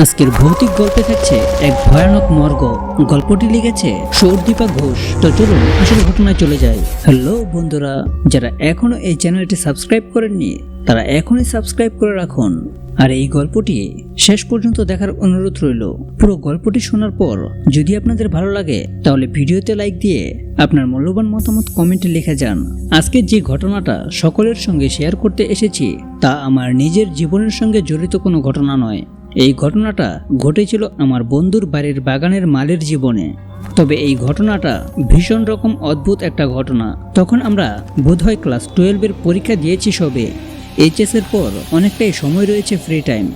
আজকের ভৌতিক গল্পে থাকছে এক ভয়ানক মর্গ। গল্পটি লিখেছে সৌরদীপা ঘোষ। তো চলুন আসল ঘটনায় চলে যাই। হ্যালো বন্ধুরা, যারা এখনও এই চ্যানেলটি সাবস্ক্রাইব করেননি, তারা এখনই সাবস্ক্রাইব করে রাখুন। আর এই গল্পটি শেষ পর্যন্ত দেখার অনুরোধ রইল। পুরো গল্পটি শোনার পর যদি আপনাদের ভালো লাগে, তাহলে ভিডিওতে লাইক দিয়ে আপনার মূল্যবান মতামত কমেন্টে লিখে যান। আজকের যে ঘটনাটা সকলের সঙ্গে শেয়ার করতে এসেছি, তা আমার নিজের জীবনের সঙ্গে জড়িত কোনো ঘটনা নয়। এই ঘটনাটা ঘটেছিল আমার বন্ধুর বাড়ির বাগানের মালের জীবনে। তবে এই ঘটনাটা ভীষণ রকম অদ্ভুত একটা ঘটনা। তখন আমরা বোধহয় ক্লাস টুয়েলভের পরীক্ষা দিয়েছি সবে। এইচএসের পর অনেকটাই সময় রয়েছে ফ্রি টাইম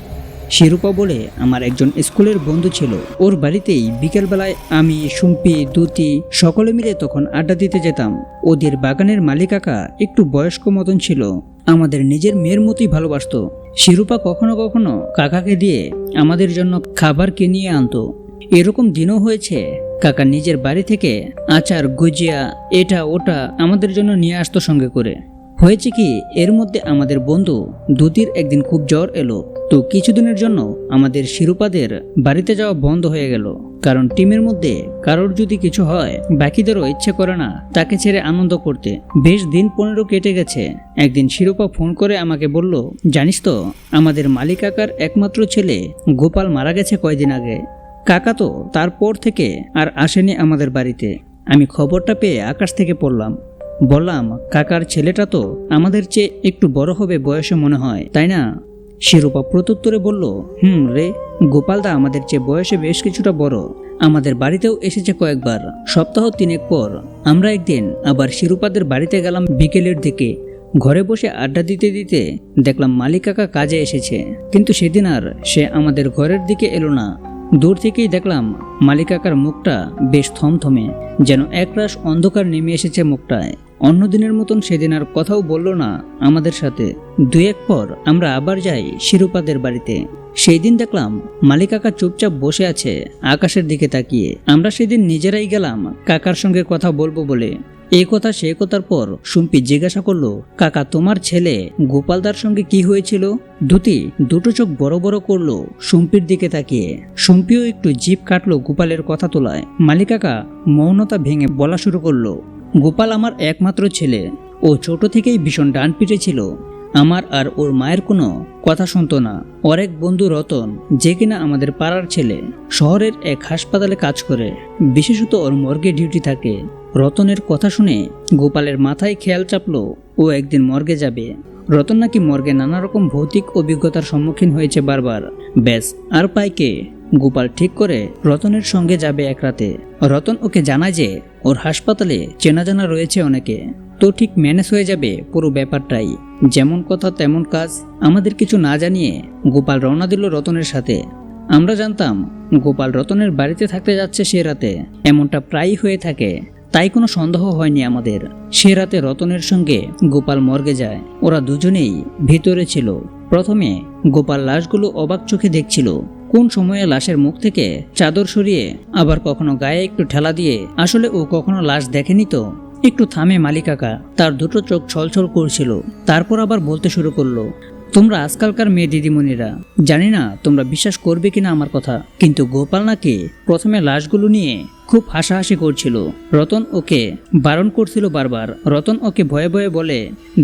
শিরূপা বলে আমার একজন স্কুলের বন্ধু ছিল। ওর বাড়িতেই বিকেলবেলায় আমি সুম্পি দুতি সকলে মিলে তখন আড্ডা দিতে যেতাম। ওদের বাগানের মালিকাকা একটু বয়স্ক মতন ছিল। আমাদের নিজের মেয়ের মতোই ভালোবাসত। শিরূপা কখনো কখনো কাকাকে দিয়ে আমাদের জন্য খাবার কিনিয়ে আনতো। এরকম দিনও হয়েছে, কাকা নিজের বাড়ি থেকে আচার, গুজিয়া এটা ওটা আমাদের জন্য নিয়ে আসতো সঙ্গে করে। হয়েছে কি, এর মধ্যে আমাদের বন্ধু দুতির একদিন খুব জ্বর এলো। তো কিছুদিনের জন্য আমাদের শিরোপাদের বাড়িতে যাওয়া বন্ধ হয়ে গেল। কারণ টিমের মধ্যে কারোর যদি কিছু হয়, বাকিদেরও ইচ্ছে করে না তাকে ছেড়ে আনন্দ করতে। বেশ দিন পনেরো কেটে গেছে। একদিন শিরোপা ফোন করে আমাকে বলল, জানিস তো, আমাদের মালিক কাকার একমাত্র ছেলে গোপাল মারা গেছে কয়দিন আগে। কাকা তো তারপর থেকে আর আসেনি আমাদের বাড়িতে। আমি খবরটা পেয়ে আকাশ থেকে পড়লাম। বললাম, কাকার ছেলেটা তো আমাদের চেয়ে একটু বড় হবে বয়সে মনে হয়, তাই না? শিরূপা প্রত্যুত্তরে বলল, হুম রে গোপালদা আমাদের চেয়ে বয়সে বেশ কিছুটা বড়। আমাদের বাড়িতেও এসেছে কয়েকবার, সপ্তাহ তিনেক পর। আমরা একদিন আবার শিরূপাদের বাড়িতে গেলাম বিকেলের দিকে। ঘরে বসে আড্ডা দিতে দিতে দেখলাম মালিক কাকা কাজে এসেছে। কিন্তু সেদিন আর সে আমাদের ঘরের দিকে এলো না। দূর থেকেই দেখলাম মালিকাকার মুখটা বেশ থমথমে, যেন একরাশ অন্ধকার নেমে এসেছে মুখটায়। অন্য দিনের মতন সেদিন আর কথাও বলল না আমাদের সাথে। দু এক পর আমরা আবার যাই শিরুপাদের বাড়িতে। সেই দিন দেখলাম মালিকাকা চুপচাপ বসে আছে আকাশের দিকে তাকিয়ে। আমরা সেদিন নিজেরাই গেলাম কাকার সঙ্গে কথা বলব বলে। এই কথা সে কথার পর সুম্পি জিজ্ঞাসা করল, কাকা, তোমার ছেলে গোপালদার সঙ্গে কি হয়েছিল? দুটি দুটো চোখ বড় বড় করল সুম্পির দিকে তাকিয়ে। সুম্পিও একটু জিভ কাটলো গোপালের কথা তোলায়। মালিকাকা মৌনতা ভেঙে বলা শুরু করল গোপাল আমার একমাত্র ছেলে। ও ছোট থেকেই ভীষণ ডান পিটে ছিল। আমার আর ওর মায়ের কোনো কথা শুনতো না। ওর এক বন্ধু রতন, যে কিনা আমাদের পাড়ার ছেলে, শহরের এক হাসপাতালে কাজ করে। বিশেষত ওর মর্গে ডিউটি থাকে। রতনের কথা শুনে গোপালের মাথায় খেয়াল চাপলো, ও একদিন মর্গে যাবে। রতন নাকি মর্গে নানা রকম ভৌতিক অভিজ্ঞতার সম্মুখীন হয়েছে বারবার। ব্যাস, আর পাইকে গোপাল ঠিক করে রতনের সঙ্গে যাবে এক রাতে। রতন ওকে জানায় যে ওর হাসপাতালে চেনা জানা রয়েছে অনেকে। তো ঠিক ম্যানেজ হয়ে যাবে পুরো ব্যাপারটাই। যেমন কথা তেমন কাজ। আমাদের কিছু না জানিয়ে গোপাল রওনা দিল রতনের সাথে। আমরা জানতাম গোপাল রতনের বাড়িতে থাকতে যাচ্ছে সে রাতে। এমনটা প্রায়ই হয়ে থাকে। তাই কোনো সন্দেহ হয়নি আমাদের। সে রাতে রতনের সঙ্গে গোপাল মর্গে যায়। ওরা দুজনেই ভিতরে ছিল। প্রথমে গোপাল লাশগুলো অবাক চোখে দেখছিল। কোন সময়ে লাশের মুখ থেকে চাদর সরিয়ে আবার কখনো গায়ে একটু ঠেলা দিয়ে, আসলে ও কখনো লাশ দেখেনি তো? একটু থামে মালিকাকা তার দুটো চোখ ছলছল করছিল, তারপর আবার বলতে শুরু করল তোমরা আজকালকার মেয়ে দিদিমণিরা, জানি না তোমরা বিশ্বাস করবে কিনা আমার কথা, কিন্তু গোপাল নাকি প্রথমে লাশগুলো নিয়ে খুব হাসাহাসি করছিল। রতন ওকে বারণ করছিল বারবার। রতন ওকে ভয়ে ভয়ে বলে,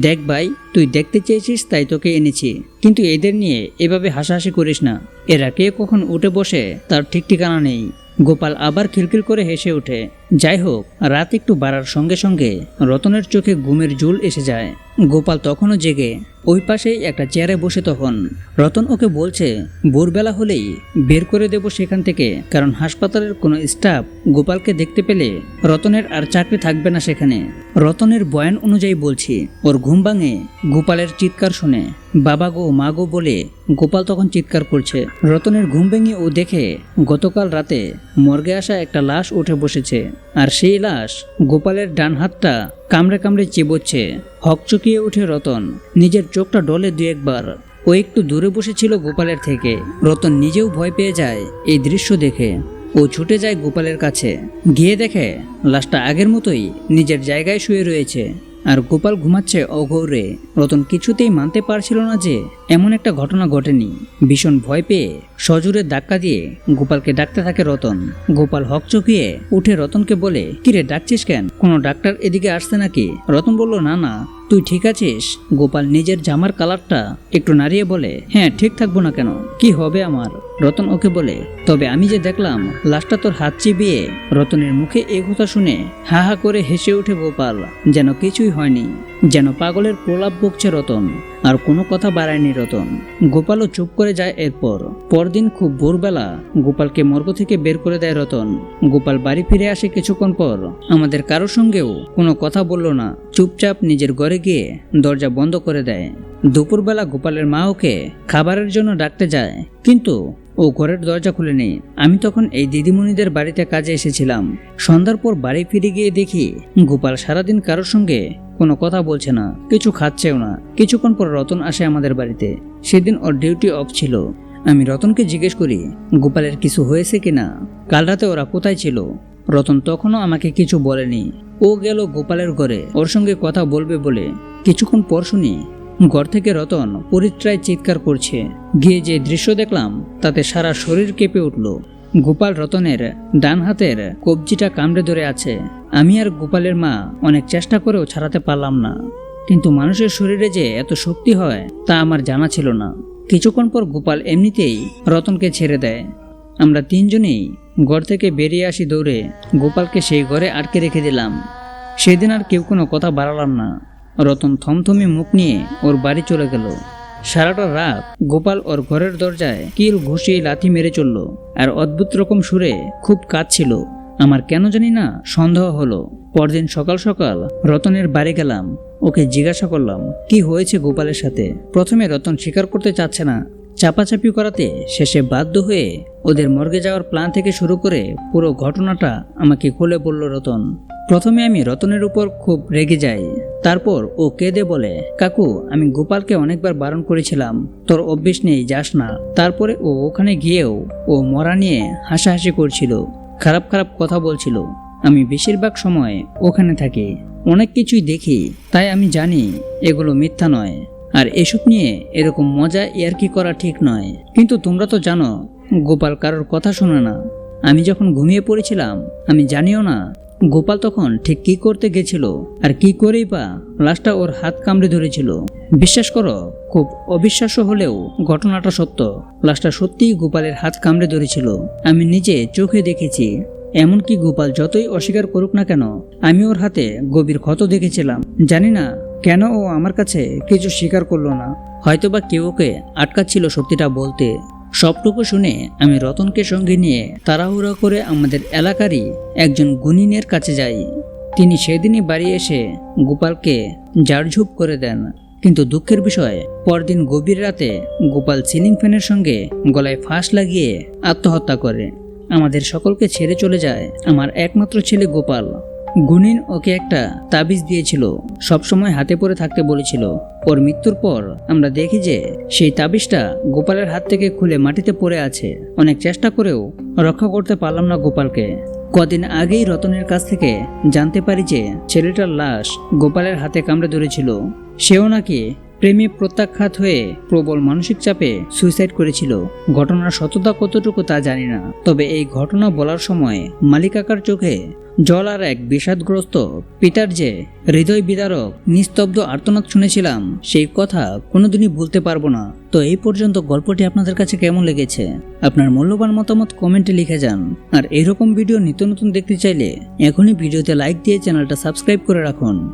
দেখ ভাই, তুই দেখতে চেয়েছিস তাই তোকে এনেছি, কিন্তু এদের নিয়ে এভাবে হাসাহাসি করিস না। এরা কে কখন উঠে বসে তার ঠিক ঠিকানা নেই। গোপাল আবার খিলখিল করে হেসে ওঠে। যাই হোক রাত একটু বাড়ার সঙ্গে সঙ্গে রতনের চোখে ঘুমের জুল এসে যায়। গোপাল তখনও জেগে ওই পাশেই একটা চেয়ারে বসে তখন। রতন ওকে বলছে, ভোরবেলা হলেই বের করে দেব সেখান থেকে, কারণ হাসপাতালের কোনো স্টাফ গোপালকে দেখতে পেলে রতনের আর চাকরি থাকবে না সেখানে। রতনের বয়ান অনুযায়ী বলছি, ওর ঘুম ভাঙে, গোপালের চিৎকার শুনে। বাবা গো, মা গো বলে গোপাল তখন চিৎকার করছে। রতনের ঘুম ভেঙে ও দেখে গতকাল রাতে মর্গে আসা একটা লাশ উঠে বসেছে। আর সেই লাশ গোপালের ডান হাতটা কামড়ে কামড়ে চিবোচ্ছে। হকচকিয়ে উঠে রতন। নিজের চোখটা ডলে দু একবার। ও একটু দূরে বসেছিল গোপালের থেকে। রতন নিজেও ভয় পেয়ে যায় এই দৃশ্য দেখে। ও ছুটে যায় গোপালের কাছে। গিয়ে দেখে, লাশটা আগের মতোই নিজের জায়গায় শুয়ে রয়েছে। আর গোপাল ঘুমাচ্ছে অঘৌরে। রতন কিছুতেই মানতে পারছিল না যে এমন একটা ঘটনা ঘটেনি। ভীষণ ভয় পেয়ে সজুরের ধাক্কা দিয়ে গোপালকে ডাকতে থাকে রতন। গোপাল হকচকিয়ে উঠে রতনকে বলে, কিরে, ডাকছিস কেন? কোনো ডাক্তার এদিকে আসছে নাকি? রতন বলল, না না তুই ঠিক আছিস? গোপাল নিজের জামার কালারটা একটু নাড়িয়ে বলে হ্যাঁ ঠিক থাকব না কেন? কি হবে আমার? রতন ওকে বলে, তবে আমি যে দেখলাম, লাশটা তোর হাত চিবিয়ে রতনের মুখে এ কথা শুনে হা হা করে হেসে ওঠে গোপাল, যেন কিছুই হয়নি, যেন পাগলের প্রলাপ বকছে রতন। আর কোনো কথা বাড়ায়নি রতন। গোপালও চুপ করে যায় এরপর। পরদিন খুব ভোরবেলা গোপালকে মর্গ থেকে বের করে দেয় রতন। গোপাল বাড়ি ফিরে আসে কিছুক্ষণ পর। আমাদের কারও সঙ্গেও কোনো কথা বলল না। চুপচাপ নিজের ঘরে গিয়ে দরজা বন্ধ করে দেয়। দুপুরবেলা গোপালের মা ওকে খাবারের জন্য ডাকতে যায়। কিন্তু ও ঘরের দরজা খুলেনি আমি তখন এই দিদিমণিদের বাড়িতে কাজে এসেছিলাম। সন্ধ্যার পর বাড়ি ফিরে গিয়ে দেখি গোপাল সারাদিন কারোর সঙ্গে কোনো কথা বলছে না, কিছু খাচ্ছেও না। কিছুক্ষণ পর রতন আসে আমাদের বাড়িতে। সেদিন ওর ডিউটি অফ ছিল। আমি রতনকে জিজ্ঞেস করি, গোপালের কিছু হয়েছে কিনা? কাল রাতে ওরা কোথায় ছিল? রতন তখনও আমাকে কিছু বলেনি। ও গেল গোপালের ঘরে। ওর সঙ্গে কথা বলবে বলে কিছুক্ষণ পর শুনি ঘর থেকে রতন পরিত্রায় চিৎকার করছে। গিয়ে যে দৃশ্য দেখলাম, তাতে সারা শরীর কেঁপে উঠল। গোপাল রতনের ডান হাতের কবজিটা কামড়ে ধরে আছে। আমি আর গোপালের মা অনেক চেষ্টা করেও ছাড়াতে পারলাম না। কিন্তু মানুষের শরীরে যে এত শক্তি হয়, তা আমার জানা ছিল না। কিছুক্ষণ পর গোপাল এমনিতেই রতনকে ছেড়ে দেয়। আমরা তিনজনেই ঘর থেকে বেরিয়ে আসি দৌড়ে। গোপালকে সেই ঘরে আটকে রেখে দিলাম। সেদিন আর কেউ কোনো কথা বাড়ালাম না। রতন থমথমে মুখ নিয়ে ওর বাড়ি চলে গেল। সারাটা রাত গোপাল ওর ঘরের দরজায় কিল ঘুষিয়ে লাথি মেরে চলল আর অদ্ভুত রকম সুরে খুব কাঁদছিল। আমার কেন জানি না সন্দেহ হলো। পরদিন সকাল সকাল রতনের বাড়ি গেলাম। ওকে জিজ্ঞাসা করলাম, কি হয়েছে গোপালের সাথে? প্রথমে রতন স্বীকার করতে চাচ্ছে না। চাপাচাপি করাতে শেষে বাধ্য হয়ে ওদের মর্গে যাওয়ার প্ল্যান থেকে শুরু করে পুরো ঘটনাটা আমাকে খুলে বলল রতন। প্রথমে আমি রতনের উপর খুব রেগে যাই। তারপর ও কেঁদে বলে, কাকু, আমি গোপালকে অনেকবার বারণ করেছিলাম। তোর অভ্যেস নেই, যাস না। তারপরে ও ওখানে গিয়েও ও মরা নিয়ে হাসাহাসি করছিল, খারাপ খারাপ কথা বলছিল। আমি বেশিরভাগ সময় ওখানে থাকি, অনেক কিছুই দেখি, তাই আমি জানি এগুলো মিথ্যা নয়। আর এসব নিয়ে এরকম মজা ইয়ার্কি করা ঠিক নয়। কিন্তু তোমরা তো জানো, গোপাল কারোর কথা শোনে না। আমি যখন ঘুমিয়ে পড়েছিলাম, আমি জানিও না গোপাল তখন ঠিক কি করতে গেছিল আর কি করেই বা লাশটা ওর হাত কামড়ে ধরেছিল। বিশ্বাস করো, খুব অবিশ্বাস্য হলেও ঘটনাটা সত্য। লাশটা সত্যিই গোপালের হাত কামড়ে ধরেছিল। আমি নিজে চোখে দেখেছি। এমনকি গোপাল যতই অস্বীকার করুক না কেন, আমি ওর হাতে গভীর ক্ষত দেখেছিলাম। জানি না কেন ও আমার কাছে কিছু স্বীকার করল না। হয়তোবা কেউ ওকে আটকাচ্ছিল সত্যিটা বলতে। সবটুকু শুনে আমি রতনকে সঙ্গে নিয়ে তাড়াহুড়া করে আমাদের এলাকারই একজন গুনিনের কাছে যাই। তিনি সেদিনই বাড়ি এসে গোপালকে ঝাড়ঝুপ করে দেন। কিন্তু দুঃখের বিষয়, পরদিন গভীর রাতে গোপাল সিলিং ফ্যানের সঙ্গে গলায় ফাঁস লাগিয়ে আত্মহত্যা করে। আমাদের সকলকে ছেড়ে চলে যায় আমার একমাত্র ছেলে গোপাল। গুনিন ওকে একটা তাবিজ দিয়েছিল। সবসময় হাতে পরে থাকতে বলেছিল, ওর মৃত্যুর পর আমরা দেখি যে সেই তাবিজটা গোপালের হাত থেকে খুলে মাটিতে পড়ে আছে। অনেক চেষ্টা করেও রক্ষা করতে পারলাম না গোপালকে। কদিন আগেই রতনের কাছ থেকে জানতে পারি যে ছেলেটার লাশ গোপালের হাতে কামড়ে ধরেছিল। সেও নাকি প্রেমে প্রত্যাখ্যাত হয়ে প্রবল মানসিক চাপে সুইসাইড করেছিল। ঘটনার সততা কতটুকু তা জানি না। তবে এই ঘটনা বলার সময় মালিকাকার চোখে জল আর এক বিষাদগ্রস্ত পিতার যে হৃদয় বিদারক, নিস্তব্ধ আর্তনাদ শুনেছিলাম, সেই কথা কোনোদিনই ভুলতে পারব না। তো এই পর্যন্ত গল্পটি আপনাদের কাছে কেমন লেগেছে? আপনার মূল্যবান মতামত কমেন্টে লিখে যান। আর এরকম ভিডিও নিত্য নতুন দেখতে চাইলে এখনই ভিডিওতে লাইক দিয়ে চ্যানেলটা সাবস্ক্রাইব করে রাখুন।